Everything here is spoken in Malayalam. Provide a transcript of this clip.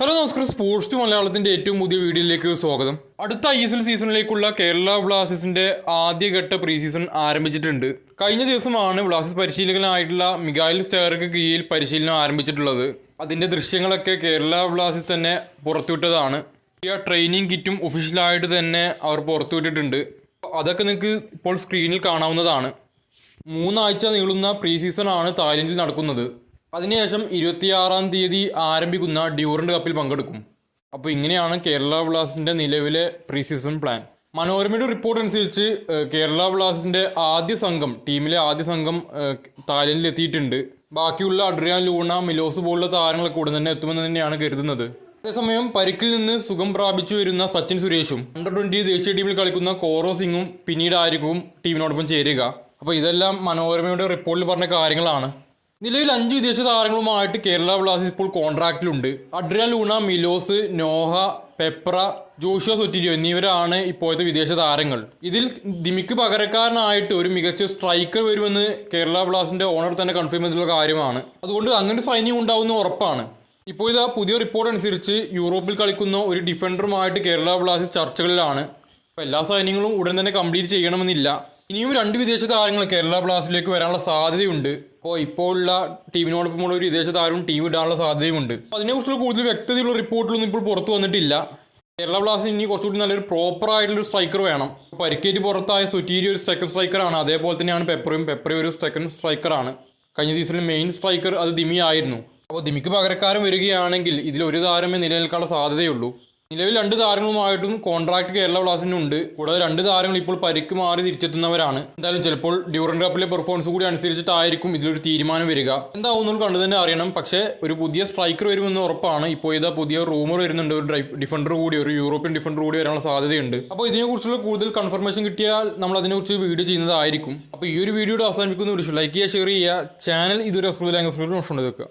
ഹലോ നമസ്കാരം. സ്പോർട്സ് ടു മലയാളത്തിന്റെ ഏറ്റവും പുതിയ വീഡിയോയിലേക്ക് സ്വാഗതം. അടുത്ത ഐ എസ് എൽ സീസണിലേക്കുള്ള കേരള ബ്ലാസ്റ്റേഴ്സിന്റെ ആദ്യഘട്ട പ്രീ സീസൺ ആരംഭിച്ചിട്ടുണ്ട്. കഴിഞ്ഞ ദിവസമാണ് ബ്ലാസ്റ്റേഴ്സ് പരിശീലകനായിട്ടുള്ള മിഗായിൽ സ്റ്റേർക്ക് കീഴിൽ പരിശീലനം ആരംഭിച്ചിട്ടുള്ളത്. അതിന്റെ ദൃശ്യങ്ങളൊക്കെ കേരള ബ്ലാസ്റ്റേഴ്സ് തന്നെ പുറത്തുവിട്ടതാണ്. പുതിയ ട്രെയിനിങ് കിറ്റും ഒഫീഷ്യലായിട്ട് തന്നെ അവർ പുറത്തുവിട്ടിട്ടുണ്ട്. അതൊക്കെ നിങ്ങൾക്ക് ഇപ്പോൾ സ്ക്രീനിൽ കാണാവുന്നതാണ്. മൂന്നാഴ്ച നീളുന്ന പ്രീ സീസണാണ് തായ്ലൻഡിൽ നടക്കുന്നത്. അതിനുശേഷം ഇരുപത്തിയാറാം തീയതി ആരംഭിക്കുന്ന ഡ്യൂറൻഡ് കപ്പിൽ പങ്കെടുക്കും. അപ്പോൾ ഇങ്ങനെയാണ് കേരള ബ്ലാസ്റ്റിന്റെ നിലവിലെ പ്രീ സീസൺ പ്ലാൻ മനോരമയുടെ റിപ്പോർട്ട് അനുസരിച്ച് കേരള ബ്ലാസ്റ്റിന്റെ ആദ്യ സംഘം ടീമിലെ ആദ്യ സംഘം തായ്ലൻഡിൽ എത്തിയിട്ടുണ്ട്. ബാക്കിയുള്ള അഡ്രിയാൻ ലൂണ മിലോസ് പോലുള്ള താരങ്ങളൊക്കെ ഉടൻ തന്നെ എത്തുമെന്ന് തന്നെയാണ് കരുതുന്നത്. അതേസമയം പരിക്കിൽ നിന്ന് സുഖം പ്രാപിച്ചു വരുന്ന സച്ചിൻ സുരേഷും അണ്ടർ ട്വന്റി ദേശീയ ടീമിൽ കളിക്കുന്ന കോറോ സിംഗും പിന്നീട് ആയിരിക്കും ടീമിനോടൊപ്പം ചേരുക. അപ്പോൾ ഇതെല്ലാം മനോരമയുടെ റിപ്പോർട്ടിൽ പറഞ്ഞ കാര്യങ്ങളാണ്. നിലവിൽ അഞ്ച് വിദേശ താരങ്ങളുമായിട്ട് കേരള ബ്ലാസ്റ്റേഴ്സ് ഇപ്പോൾ കോൺട്രാക്റ്റിലുണ്ട്. Adrian Luna Milos Noah Pepra Joshua Sotirio എന്നിവരാണ് ഇപ്പോഴത്തെ വിദേശ താരങ്ങൾ. ഇതിൽ ദിമിക്ക് പകരക്കാരനായിട്ട് ഒരു മികച്ച സ്ട്രൈക്കർ വരുമെന്ന് കേരള ബ്ലാസ്റ്റിന്റെ ഓണർ തന്നെ കൺഫേം ചെയ്തിട്ടുള്ള കാര്യമാണ്. അതുകൊണ്ട് അങ്ങനെ സൈന്യം ഉണ്ടാവുന്ന ഉറപ്പാണ്. ഇപ്പോൾ ആ പുതിയ റിപ്പോർട്ട് അനുസരിച്ച് യൂറോപ്പിൽ കളിക്കുന്ന ഒരു ഡിഫൻഡറുമായിട്ട് കേരള ബ്ലാസ്റ്റേഴ്സ് ചർച്ചകളിലാണ്. അപ്പോൾ എല്ലാ സൈന്യങ്ങളും ഉടൻ തന്നെ കംപ്ലീറ്റ് ചെയ്യണമെന്നില്ല. ഇനിയും രണ്ട് വിദേശ താരങ്ങൾ കേരള ബ്ലാസ്റ്റിലേക്ക് വരാനുള്ള സാധ്യതയുണ്ട്. അപ്പോൾ ഇപ്പോൾ ഉള്ള ടീമിനോടൊപ്പമുള്ള ഒരു വിദേശ താരവും ടീം ഇടാനുള്ള സാധ്യതയുമുണ്ട്. അതിനെക്കുറിച്ചുള്ള കൂടുതൽ വ്യക്തതയുള്ള റിപ്പോർട്ടുകളൊന്നും ഇപ്പോൾ പുറത്തു വന്നിട്ടില്ല. കേരള ബ്ലാസ്റ്റേഴ്സ് ഇനി കുറച്ചുകൂടി നല്ലൊരു പ്രോപ്പർ ആയിട്ടുള്ള സ്ട്രൈക്കർ വേണം. പരിക്കേറ്റ് പുറത്തായ സുറ്റീരി ഒരു സെക്കൻഡ് സ്ട്രൈക്കറാണ് അതേപോലെ തന്നെയാണ് പെപ്പറയും പെപ്പറയും ഒരു സെക്കൻഡ് സ്ട്രൈക്കറാണ് കഴിഞ്ഞ സീസണിൽ മെയിൻ സ്ട്രൈക്കർ അത് ദിമി ആയിരുന്നു. അപ്പോൾ ദിമിക്ക് പകരക്കാരൻ വരികയാണെങ്കിൽ ഇതിൽ ഒരു താരമേ നിലനിൽക്കാനുള്ള സാധ്യതയുള്ളൂ. നിലവിൽ രണ്ട് താരങ്ങളുമായിട്ടും കോൺട്രാക്ട് കേരള ബ്ലാസ്റ്റിനുണ്ട് കൂടാതെ രണ്ട് താരങ്ങൾ ഇപ്പോൾ പരിക്ക് മാറി തിരിച്ചെത്തുന്നവരാണ്. എന്തായാലും ചിലപ്പോൾ ഡ്യൂറൻ കപ്പിലെ പെർഫോമൻസ് കൂടി അനുസരിച്ചിട്ടായിരിക്കും ഇതിലൊരു തീരുമാനം വരിക. എന്താവുന്നു കണ്ടു തന്നെ അറിയണം. പക്ഷേ ഒരു പുതിയ സ്ട്രൈക്കർ വരുമെന്ന് ഉറപ്പാണ്. ഇപ്പോൾ ഇതാ പുതിയ റൂമർ വരുന്നുണ്ട്. ഒരു ഡിഫൻഡർ കൂടി ഒരു യൂറോപ്യൻ ഡിഫൻഡർ കൂടി വരാനുള്ള സാധ്യതയുണ്ട്. അപ്പോൾ ഇതിനെക്കുറിച്ചുള്ള കൂടുതൽ കൺഫർമേഷൻ കിട്ടിയാൽ നമ്മൾ അതിനെക്കുറിച്ച് വീഡിയോ ചെയ്യുന്നതായിരിക്കും. അപ്പോൾ ഈ ഒരു വീഡിയോയുടെ അവസാനിപ്പിക്കുന്ന ഒരു ലൈക്ക് ചെയ്യുക ഷെയർ ചെയ്യുക. ചാനൽ ഇതൊരു റെസ്പോൺസ് ലാംഗ്വേജ് നോട്ട് വെക്കുക